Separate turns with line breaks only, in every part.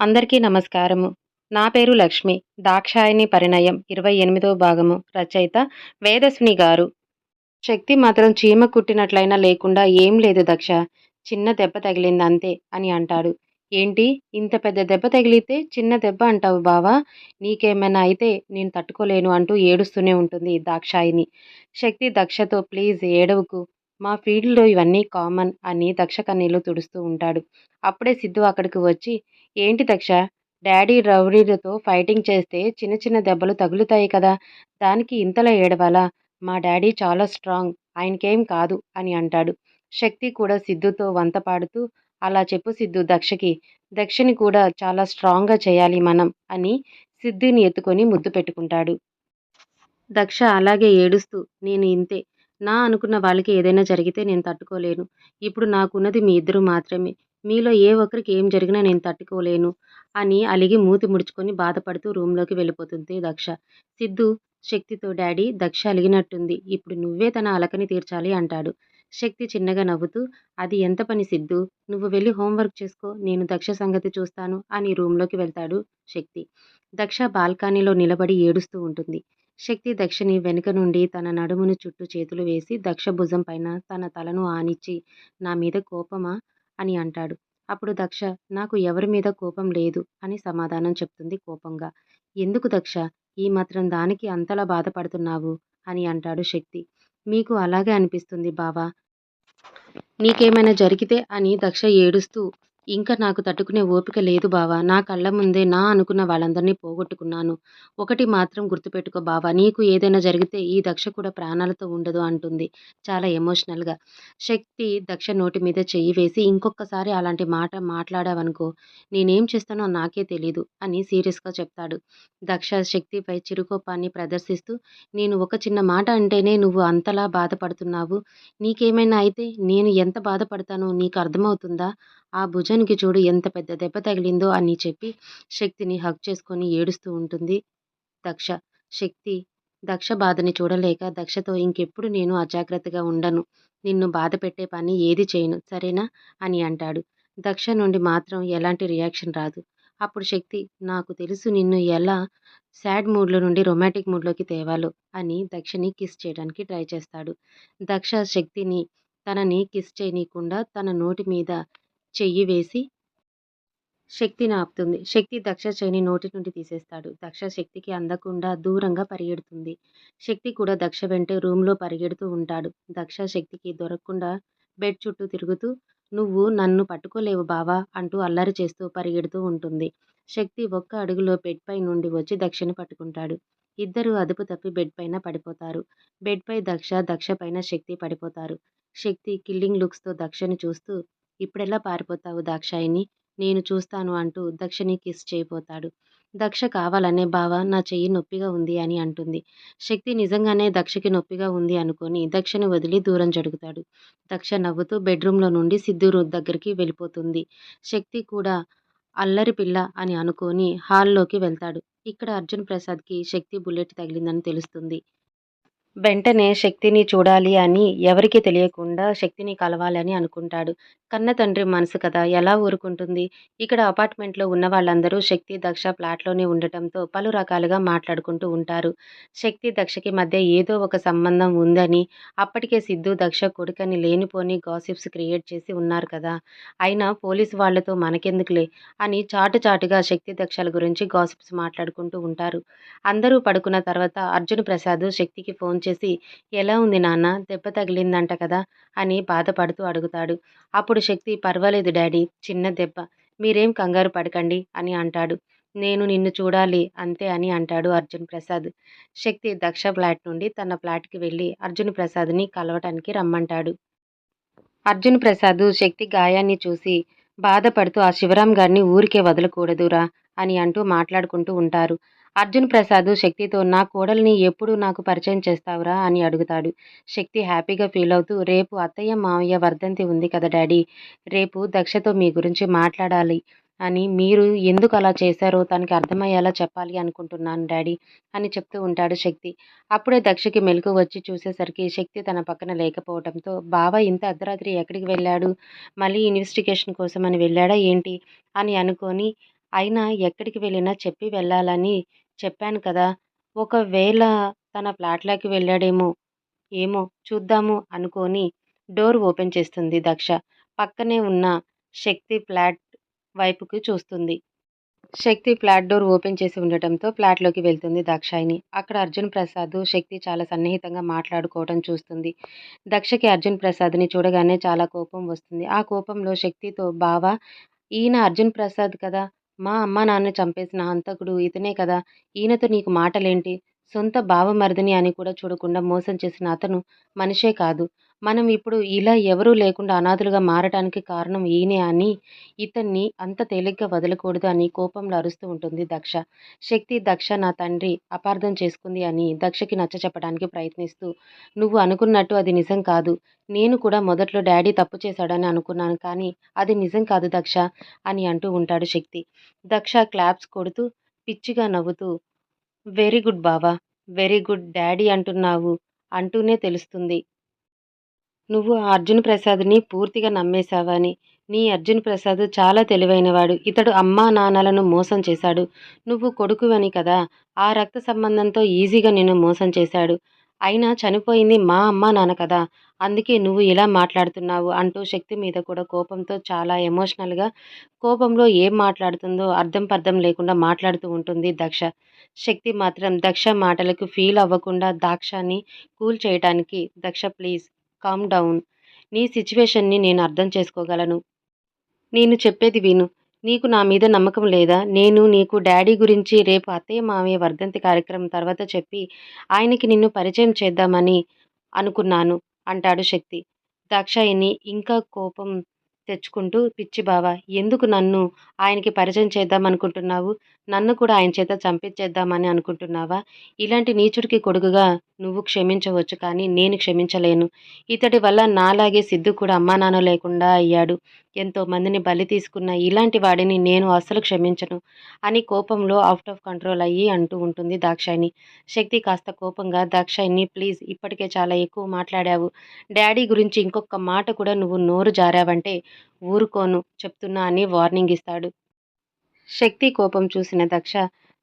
అందరికీ నమస్కారము. నా పేరు లక్ష్మి. దాక్షాయణి పరిణయం ఇరవై ఎనిమిదో భాగము. రచయిత వేదస్విని గారు. శక్తి మాత్రం చీమ కుట్టినట్లయినా లేకుండా ఏం లేదు దక్ష. చిన్న దెబ్బ తగిలింది అంతే అని అంటాడు. ఏంటి? ఇంత పెద్ద దెబ్బ తగిలితే చిన్న దెబ్బ అంటావు బావా? నీకేమైనా అయితే నేను తట్టుకోలేను అంటూ ఏడుస్తూనే ఉంటుంది దాక్షాయిని శక్తి దక్షతో ప్లీజ్ ఏడవకు. మా ఫీల్డ్లో ఇవన్నీ కామన్ అని దక్ష కన్నీళ్ళు తుడుస్తూ ఉంటాడు. అప్పుడే సిద్ధు అక్కడికి వచ్చి ఏంటి దక్ష? డాడీ రౌడీలతో ఫైటింగ్ చేస్తే చిన్న చిన్న దెబ్బలు తగులుతాయి కదా దానికి ఇంతలా ఏడవాలా? మా డాడీ చాలా స్ట్రాంగ్ ఆయనకేం కాదు అని అంటాడు. శక్తి కూడా సిద్ధుతో వంత పాడుతూ అలా చెప్పు సిద్ధు దక్షకి దక్షని కూడా చాలా స్ట్రాంగ్గా చేయాలి మనం అని సిద్ధుని ఎత్తుకొని ముద్దు పెట్టుకుంటాడు. దక్ష అలాగే ఏడుస్తూ నేను ఇంతే. నా అనుకున్న వాళ్ళకి ఏదైనా జరిగితే నేను తట్టుకోలేను. ఇప్పుడు నాకున్నది మీ ఇద్దరు మాత్రమే. మీలో ఏ ఒక్కరికి ఏం జరిగినా నేను తట్టుకోలేను అని అలిగి మూతి ముడుచుకొని బాధపడుతూ రూమ్లోకి వెళ్ళిపోతుంది దక్ష. సిద్ధు శక్తితో డాడీ దక్ష అలిగినట్టుంది. ఇప్పుడు నువ్వే తన అలకని తీర్చాలి అంటాడు. శక్తి చిన్నగా నవ్వుతూ అది ఎంత పని సిద్ధు? నువ్వు వెళ్ళి హోంవర్క్ చేసుకో. నేను దక్ష సంగతి చూస్తాను అని రూమ్లోకి వెళ్తాడు శక్తి. దక్ష బాల్కనీలో నిలబడి ఏడుస్తూ ఉంటుంది. శక్తి దక్షని వెనుక నుండి తన నడుమును చుట్టూ చేతులు వేసి దక్ష భుజం పైన తన తలను ఆనిచ్చి నా మీద కోపమా? అని అంటాడు. అప్పుడు దక్ష నాకు ఎవరి మీద కోపం లేదు అని సమాధానం చెప్తుంది కోపంగా. ఎందుకు దక్ష? ఈ మాత్రం దానికి అంతలా బాధపడుతున్నావు అని అంటాడు శక్తి. మీకు అలాగే అనిపిస్తుంది బావా. నీకేమైనా జరిగితే అని దక్ష ఏడుస్తూ ఇంకా నాకు తట్టుకునే ఓపిక లేదు బావా. నా కళ్ళ ముందే నా అనుకున్న వాళ్ళందరినీ పోగొట్టుకున్నాను. ఒకటి మాత్రం గుర్తుపెట్టుకో బావా. నీకు ఏదైనా జరిగితే ఈ దక్ష కూడా ప్రాణాలతో ఉండదు అంటుంది. చాలా ఎమోషనల్గా. శక్తి దక్ష నోటి మీద చెయ్యి వేసి ఇంకొకసారి అలాంటి మాట మాట్లాడావనుకో నేనేం చేస్తానో నాకే తెలీదు అని సీరియస్గా చెప్తాడు. దక్ష శక్తిపై చిరుకోపాన్ని ప్రదర్శిస్తూ నేను ఒక చిన్న మాట అంటేనే నువ్వు అంతలా బాధపడుతున్నావు. నీకేమైనా అయితే నేను ఎంత బాధపడతానో నీకు అర్థమవుతుందా? ఆ భుజానికి చూడు ఎంత పెద్ద దెబ్బ తగిలిందో అని చెప్పి శక్తిని హక్ చేసుకొని ఏడుస్తూ ఉంటుంది దక్ష. శక్తి దక్ష బాధని చూడలేక దక్షతో ఇంకెప్పుడు నేను అజాగ్రత్తగా ఉండను. నిన్ను బాధ పెట్టే పని ఏది చేయను సరేనా? అని అంటాడు. దక్ష నుండి మాత్రం ఎలాంటి రియాక్షన్ రాదు. అప్పుడు శక్తి నాకు తెలుసు నిన్ను ఎలా సాడ్ మూడ్లో నుండి రొమాంటిక్ మూడ్లోకి తేవాలో అని దక్షని కిస్ చేయడానికి ట్రై చేస్తాడు. దక్ష శక్తిని తనని కిస్ చేయనీయకుండా తన నోటి మీద చెయ్యి వేసి శక్తిని ఆపుతుంది శక్తి దక్ష చెయ్యిని నోటి నుండి తీసేస్తాడు. దక్ష శక్తికి అందకుండా దూరంగా పరిగెడుతుంది. శక్తి కూడా దక్ష వెంటే రూమ్లో పరిగెడుతూ ఉంటాడు. దక్ష శక్తికి దొరకకుండా బెడ్ చుట్టూ తిరుగుతూ నువ్వు నన్ను పట్టుకోలేవు బావా అంటూ అల్లరి చేస్తూ పరిగెడుతూ ఉంటుంది. శక్తి ఒక్క అడుగులో బెడ్ పై నుండి వచ్చి దక్షని పట్టుకుంటాడు. ఇద్దరు అదుపు తప్పి బెడ్ పైన పడిపోతారు. బెడ్ పై దక్ష దక్ష పైన శక్తి పడిపోతారు. శక్తి కిల్లింగ్ లుక్స్తో దక్షని చూస్తూ ఇప్పుడెలా పారిపోతావు దాక్షాయిని నేను చూస్తాను అంటూ దక్షని కిస్ చేయబోతాడు. దక్ష కావాలనే బావ నా చెయ్యి నొప్పిగా ఉంది అని అంటుంది. శక్తి నిజంగానే దక్షకి నొప్పిగా ఉంది అనుకొని దక్షని వదిలి దూరం జరుగుతాడు దక్ష నవ్వుతూ బెడ్రూమ్లో నుండి సిద్ధూరు దగ్గరికి వెళ్ళిపోతుంది. శక్తి కూడా అల్లరి పిల్ల అని అనుకొని హాల్లోకి వెళ్తాడు. ఇక్కడ అర్జున్ ప్రసాద్కి శక్తి బుల్లెట్ తగిలిందని తెలుస్తుంది. వెంటనే శక్తిని చూడాలి అని ఎవరికి తెలియకుండా శక్తిని కలవాలని అనుకుంటాడు. కన్న తండ్రి మనసు కదా ఎలా ఊరుకుంటుంది? ఇక్కడ అపార్ట్మెంట్లో ఉన్న వాళ్ళందరూ శక్తి దక్ష ఫ్లాట్లోనే ఉండటంతో పలు రకాలుగా మాట్లాడుకుంటూ ఉంటారు. శక్తి దక్షకి మధ్య ఏదో ఒక సంబంధం ఉందని అప్పటికే సిద్ధు దక్ష కొడుకని లేనిపోని గాసిప్స్ క్రియేట్ చేసి ఉన్నారు కదా. అయినా పోలీసు వాళ్ళతో మనకెందుకులే అని చాటు చాటుగా శక్తి దక్షల గురించి గాసిప్స్ మాట్లాడుకుంటూ ఉంటారు. అందరూ పడుకున్న తర్వాత అర్జున్ ప్రసాద్ శక్తికి ఫోన్ చేసి ఎలా ఉంది నాన్న? దెబ్బ తగిలిందంట కదా? అని బాధపడుతూ అడుగుతాడు. అప్పుడు శక్తి పర్వాలేదు డాడీ చిన్న దెబ్బ. మీరేం కంగారు పడకండి అని అంటాడు. నేను నిన్ను చూడాలి అంతే అని అంటాడు అర్జున్ ప్రసాద్. శక్తి దక్ష ఫ్లాట్ నుండి తన ఫ్లాట్కి వెళ్ళి అర్జున్ ప్రసాద్ని కలవటానికి రమ్మంటాడు. అర్జున్ ప్రసాద్ శక్తి గాయాన్ని చూసి బాధపడుతూ ఆ శివరాం గారిని ఊరికే వదలకూడదురా అని అంటూ మాట్లాడుకుంటూ ఉంటారు. అర్జున్ ప్రసాద్ శక్తితో నా కోడల్ని ఎప్పుడు నాకు పరిచయం చేస్తావురా అని అడుగుతాడు. శక్తి హ్యాపీగా ఫీల్ అవుతూ రేపు అత్తయ్య మావయ్య వర్ధంతి ఉంది కదా డాడీ రేపు దక్షతో మీ గురించి మాట్లాడాలి అని మీరు ఎందుకు అలా చేశారో తనకి అర్థమయ్యేలా చెప్పాలి అనుకుంటున్నాను డాడీ అని చెప్తూ ఉంటాడు శక్తి. అప్పుడే దక్షకి మెలకు వచ్చి చూసేసరికి శక్తి తన పక్కన లేకపోవడంతో బావ ఇంత అర్ధరాత్రి ఎక్కడికి వెళ్ళాడు? మళ్ళీ ఇన్వెస్టిగేషన్ కోసం అని వెళ్ళాడా ఏంటి? అని అనుకొని అయినా ఎక్కడికి వెళ్ళినా చెప్పి వెళ్ళాలని చెప్పాను కదా! ఒకవేళ తన ఫ్లాట్‌లోకి వెళ్ళాడేమో! ఏమో చూద్దాము అనుకొని డోర్ ఓపెన్ చేస్తుంది దక్ష. పక్కనే ఉన్న శక్తి ఫ్లాట్ వైపుకి చూస్తుంది. శక్తి ఫ్లాట్ డోర్ ఓపెన్ చేసి ఉండటంతో ఫ్లాట్‌లోకి వెళ్తుంది దాక్షాయిని. అక్కడ అర్జున్ ప్రసాద్, శక్తి చాలా సన్నిహితంగా మాట్లాడుకోవడం చూస్తుంది. దక్షకి అర్జున్ ప్రసాద్‌ని చూడగానే చాలా కోపం వస్తుంది. ఆ కోపంలో శక్తితో బావా! ఈయన అర్జున్ ప్రసాద్ కదా! మా అమ్మానాన్నని చంపేసిన హంతకుడు ఇతనే కదా! ఈయనతో నీకు మాటలేంటి? సొంత బావమరిదిని అని కూడా చూడకుండా మోసం చేసిన అతను మనిషే కాదు. మనం ఇప్పుడు ఇలా ఎవరూ లేకుండా అనాథలుగా మారడానికి కారణం ఈయనే అని ఇతన్ని అంత తేలిగ్గా వదలకూడదు అని కోపంలో అరుస్తూ ఉంటుంది దక్ష. శక్తి దక్ష నా తండ్రి అపార్థం చేసుకుంది అని దక్షకి నచ్చ చెప్పడానికి ప్రయత్నిస్తూ నువ్వు అనుకున్నట్టు అది నిజం కాదు. నేను కూడా మొదట్లో డాడీ తప్పు చేశాడని అనుకున్నాను కానీ అది నిజం కాదు దక్ష అని అంటూ ఉంటాడు శక్తి. దక్ష క్లాప్స్ కొడుతూ పిచ్చిగా నవ్వుతూ వెరీ గుడ్ బావా! వెరీ గుడ్ డాడీ అంటున్నావు అంటూనే తెలుస్తుంది. నువ్వు ఆ అర్జున్ ప్రసాద్‌ని పూర్తిగా నమ్మేశావని. నీ అర్జున్ ప్రసాద్ చాలా తెలివైనవాడు. ఇతడు అమ్మా నాన్నలను మోసం చేశాడు. నువ్వు కొడుకువని కదా! ఆ రక్త సంబంధంతో ఈజీగా నిన్ను మోసం చేశాడు. అయినా చనిపోయింది మా అమ్మా నాన్న కదా! అందుకే నువ్వు ఇలా మాట్లాడుతున్నావు అంటూ శక్తి మీద కూడా కోపంతో చాలా ఎమోషనల్‌గా కోపంలో ఏం మాట్లాడుతుందో అర్థం పర్థం లేకుండా మాట్లాడుతూ ఉంటుంది దక్ష. శక్తి మాత్రం దక్ష మాటలకు ఫీల్ అవ్వకుండా దాక్షాన్ని కూల్ చేయటానికి దక్ష ప్లీజ్ కామ్ డౌన్. నీ సిచ్యువేషన్ని నేను అర్థం చేసుకోగలను. నేను చెప్పేది విను. నీకు నా మీద నమ్మకం లేదా? నేను నీకు డాడీ గురించి రేపు అత్తయ్య మామయ్య వర్ధంతి కార్యక్రమం తర్వాత చెప్పి ఆయనకి నిన్ను పరిచయం చేద్దామని అనుకున్నాను అంటాడు శక్తి. దాక్షాయిని ఇంకా కోపం తెచ్చుకుంటూ పిచ్చి బావా! ఎందుకు నన్ను ఆయనకి పరిచయం చేద్దాం అనుకుంటున్నావు నన్ను కూడా ఆయన చేత చంపించేద్దామని అనుకుంటున్నావా? ఇలాంటి నీచుడికి కొడుకుగా నువ్వు క్షమించవచ్చు కానీ నేను క్షమించలేను. ఇతడి వల్ల నాలాగే సిద్ధు కూడా అమ్మానాన్న లేకుండా అయ్యాడు. ఎంతో మందిని బలి తీసుకున్న ఇలాంటి వాడిని నేను అస్సలు క్షమించను అని కోపంలో అవుట్ ఆఫ్ కంట్రోల్ అయ్యి అంటూ ఉంటుంది దాక్షాయిని. శక్తి కాస్త కోపంగా దాక్షాయిని ప్లీజ్ ఇప్పటికే చాలా ఎక్కువ మాట్లాడావు. డాడీ గురించి ఇంకొక మాట కూడా నువ్వు నోరు జారావంటే ఊరుకోను చెప్తున్నా అని వార్నింగ్ ఇస్తాడు. శక్తి కోపం చూసిన దక్ష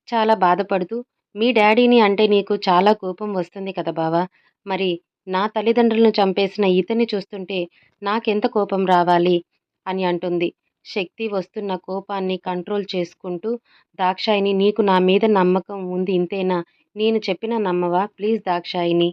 చాలా బాధపడుతూ మీ డాడీని అంటే నీకు చాలా కోపం వస్తుంది కదా బావా! మరి నా తల్లిదండ్రులను చంపేసిన ఇతన్ని చూస్తుంటే నాకెంత కోపం రావాలి అని అంటుంది. శక్తి వస్తున్న కోపాన్ని కంట్రోల్ చేసుకుంటూ దాక్షాయిని నీకు నా మీద నమ్మకం ఉంది ఇంతేనా? నేను చెప్పిన నమ్మవా? ప్లీజ్ దాక్షాయిని.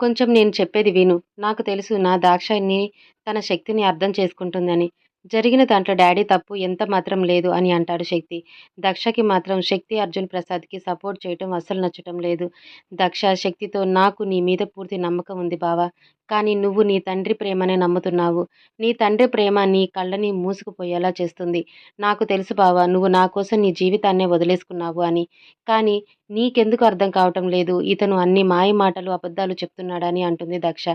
కొంచెం నేను చెప్పేది విను. నాకు తెలుసు నా దాక్షాయిని తన శక్తిని అర్థం చేసుకుంటుందని. జరిగిన దాంట్లో డాడీ తప్పు ఎంత మాత్రం లేదు అని అంటాడు శక్తి. దక్షకి మాత్రం శక్తి అర్జున్ ప్రసాద్‌కి సపోర్ట్ చేయటం అస్సలు నచ్చటం లేదు. దక్ష శక్తితో నాకు నీ మీద పూర్తి నమ్మకం ఉంది బావా! కానీ నువ్వు నీ తండ్రి ప్రేమనే నమ్ముతున్నావు. నీ తండ్రి ప్రేమ నీ కళ్ళని మూసుకుపోయేలా చేస్తుంది. నాకు తెలుసు బావా! నువ్వు నా కోసం నీ జీవితాన్నే వదిలేసుకున్నావు అని. కానీ నీకెందుకు అర్థం కావటం లేదు ఇతను అన్ని మాయ మాటలు, అబద్ధాలు చెప్తున్నాడని అంటుంది దక్ష.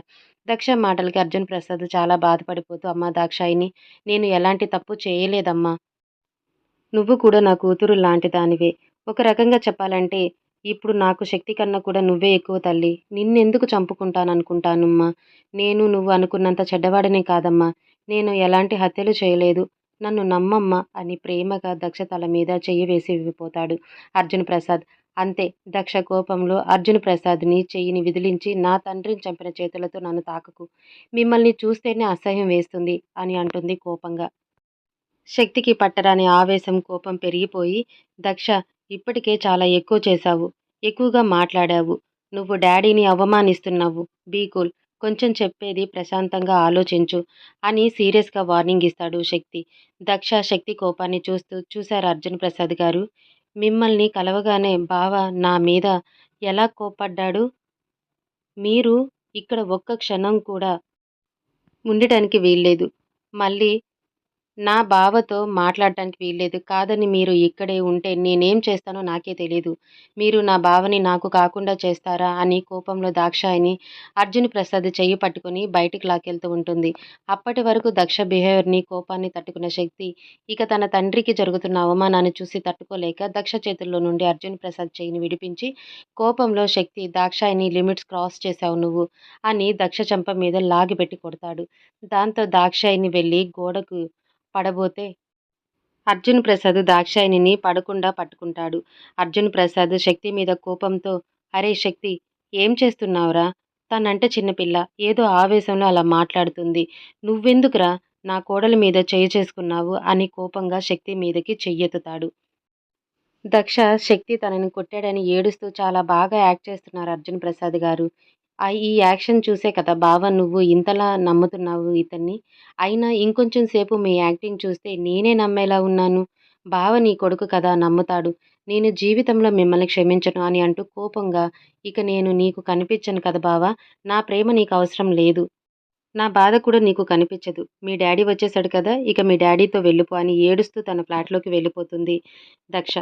దక్ష మాటలకి అర్జున్ ప్రసాద్ చాలా బాధపడిపోతూ అమ్మా దాక్షాయిని నేను ఎలాంటి తప్పు చేయలేదమ్మా. నువ్వు కూడా నా కూతురు లాంటి దానివే. ఒక రకంగా చెప్పాలంటే ఇప్పుడు నాకు శక్తి కన్నా కూడా నువ్వే ఎక్కువ తల్లి. నిన్నెందుకు చంపుకుంటాననుకుంటానమ్మా. నేను నువ్వు అనుకున్నంత చెడ్డవాడనే కాదమ్మా. నేను ఎలాంటి హత్యలు చేయలేదు. నన్ను నమ్మమ్మా అని ప్రేమగా దక్ష తల మీద చెయ్యి వేసి వెళ్ళిపోతాడు అర్జున్ ప్రసాద్. అంతే దక్ష కోపంలో అర్జున్ ప్రసాద్‌ని చెయ్యిని విదిలించి నా తండ్రిని చంపిన చేతులతో నన్ను తాకకు. మిమ్మల్ని చూస్తేనే అసహ్యం వేస్తుంది అని అంటుంది కోపంగా. శక్తికి పట్టరాని ఆవేశం, కోపం పెరిగిపోయి దక్ష ఇప్పటికే చాలా ఎక్కువ చేశావు. ఎక్కువగా మాట్లాడావు. నువ్వు డాడీని అవమానిస్తున్నావు. బీకూల్ కొంచెం చెప్పేది ప్రశాంతంగా ఆలోచించు అని సీరియస్‌గా వార్నింగ్ ఇస్తాడు శక్తి. దక్ష శక్తి కోపాన్ని చూస్తూ చూశారు అర్జున్ ప్రసాద్ గారు మిమ్మల్ని కలవగానే బావ నా మీద ఎలా కోప్పడ్డాడు? మీరు ఇక్కడ ఒక్క క్షణం కూడా ఉండటానికి వీల్లేదు. మళ్ళీ నా బావతో మాట్లాడటానికి వీల్లేదు. కాదని మీరు ఇక్కడే ఉంటే నేనేం చేస్తానో నాకే తెలియదు మీరు నా బావని నాకు కాకుండా చేస్తారా అని కోపంలో దాక్షాయిని అర్జున్ ప్రసాద్ చెయ్యి పట్టుకుని బయటికి లాకెళ్తూ ఉంటుంది. అప్పటి వరకు దక్ష బిహేవియర్‌ని, కోపాన్ని తట్టుకున్న శక్తి ఇక తన తండ్రికి జరుగుతున్న అవమానాన్ని చూసి తట్టుకోలేక దక్ష చేతుల్లో నుండి అర్జున్ ప్రసాద్ చెయ్యిని విడిపించి కోపంలో శక్తి దాక్షాయిని లిమిట్స్ క్రాస్ చేశావు నువ్వు అని దక్ష చెంప మీద లాగిపెట్టి కొడతాడు. దాంతో దాక్షాయిని వెళ్ళి గోడకు పడబోతే? అర్జున్ ప్రసాద్ దాక్షాయిని పడకుండా పట్టుకుంటాడు. అర్జున్ ప్రసాద్ శక్తి మీద కోపంతో అరే శక్తి ఏం చేస్తున్నావురా? తనంటే చిన్నపిల్ల ఏదో ఆవేశంలో అలా మాట్లాడుతుంది. నువ్వెందుకురా? నా కోడల మీద చేయి చేసుకున్నావు అని కోపంగా శక్తి మీదకి చెయ్యెత్తుతాడు. దక్ష శక్తి తనని కొట్టాడని ఏడుస్తూ చాలా బాగా యాక్ట్ చేస్తున్నారు అర్జున్ ప్రసాద్ గారు. ఈ యాక్షన్ చూసే కదా బావ నువ్వు ఇంతలా నమ్ముతున్నావు ఇతన్ని. అయినా ఇంకొంచెం సేపు మీ యాక్టింగ్ చూస్తే నేనే నమ్మేలా ఉన్నాను. బావ నీ కొడుకు కదా నమ్ముతాడు. నేను జీవితంలో మిమ్మల్ని క్షమించను అని అంటూ కోపంగా ఇక నేను నీకు కనిపించను కదా బావ. నా ప్రేమ నీకు అవసరం లేదు. నా బాధ కూడా నీకు కనిపించదు. మీ డాడీ వచ్చేసాడు కదా ఇక మీ డాడీతో వెళ్ళిపో అని ఏడుస్తూ తన ఫ్లాట్లోకి వెళ్ళిపోతుంది దక్ష.